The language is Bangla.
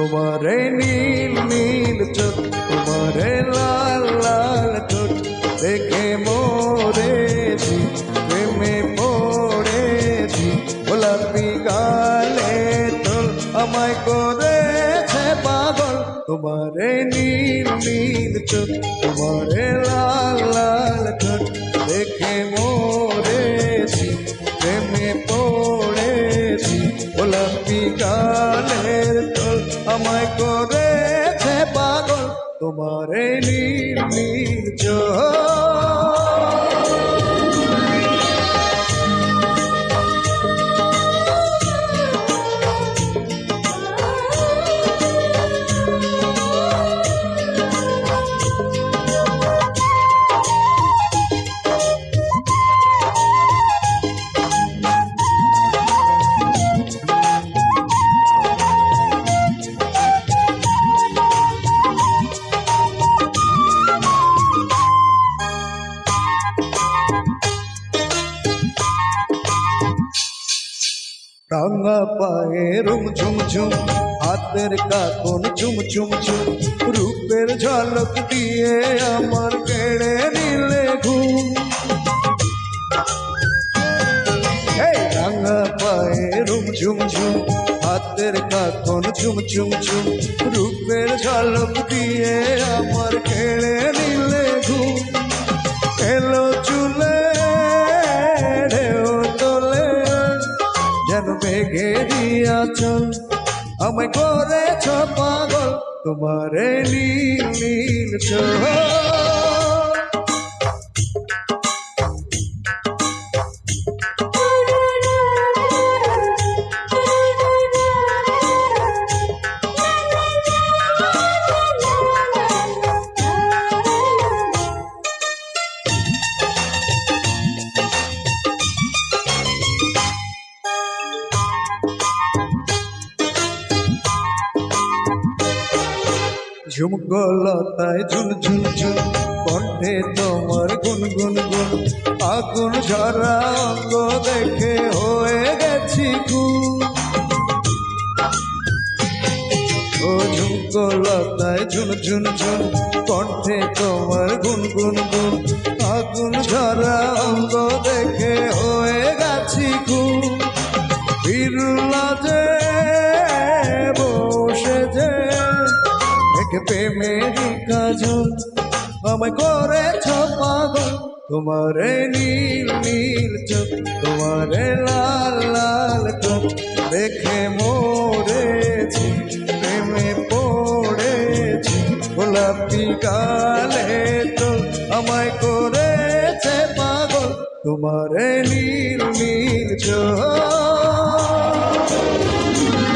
নীল নীল চোখ তোমারে লাল লাল ঠোঁট দেখে মরেছি, প্রেমে পড়েছি। গোলাপি গালে তোল আমায় করেছে পাগল। তোমারে নীল নীল চোখ তোমারে লাল লাল ঠোঁট দেখে মরেছি গালের তোল আমায় করেছে পাগল। তোমারে নীল নীল রাঙা পায়ে রুম ঝুম ঝুম, হাতের কাকন চুম চুম চুম রূপের ঝলক দিয়ে আমার কেড়ে নিলে ঘুম। রাঙা পায়ে রুম ঝুম ঝুম, হাতের কাকন চুম চুম রূপের ঝলক দিয়ে আমার কেড়ে দিয়াছ আমায় করেছ পাগল তোমারে নীল নীল চোখ। ঝুমকলতায় ঝুন ঝুন কণ্ঠে তোমার গুন গুন। গুন আগুন ঝরা অঙ্গ দেখে হয়ে গেছি খুন। ও ঝুমকলতায় ঝুন ঝুন কণ্ঠে তোমার গুন গুন গুন। আগুন ঝরা অঙ্গ দেখে এক প্রেমেরই কাজল আমায় করেছ পাগল। তোমারে নীল নীল চোখ, তোমারে লাল লাল চোখ দেখে মরেছি, প্রেমে পড়েছি। গোলাপি গালে তো আমায় করেছে পাগল। তোমারে নীল নীল চোখ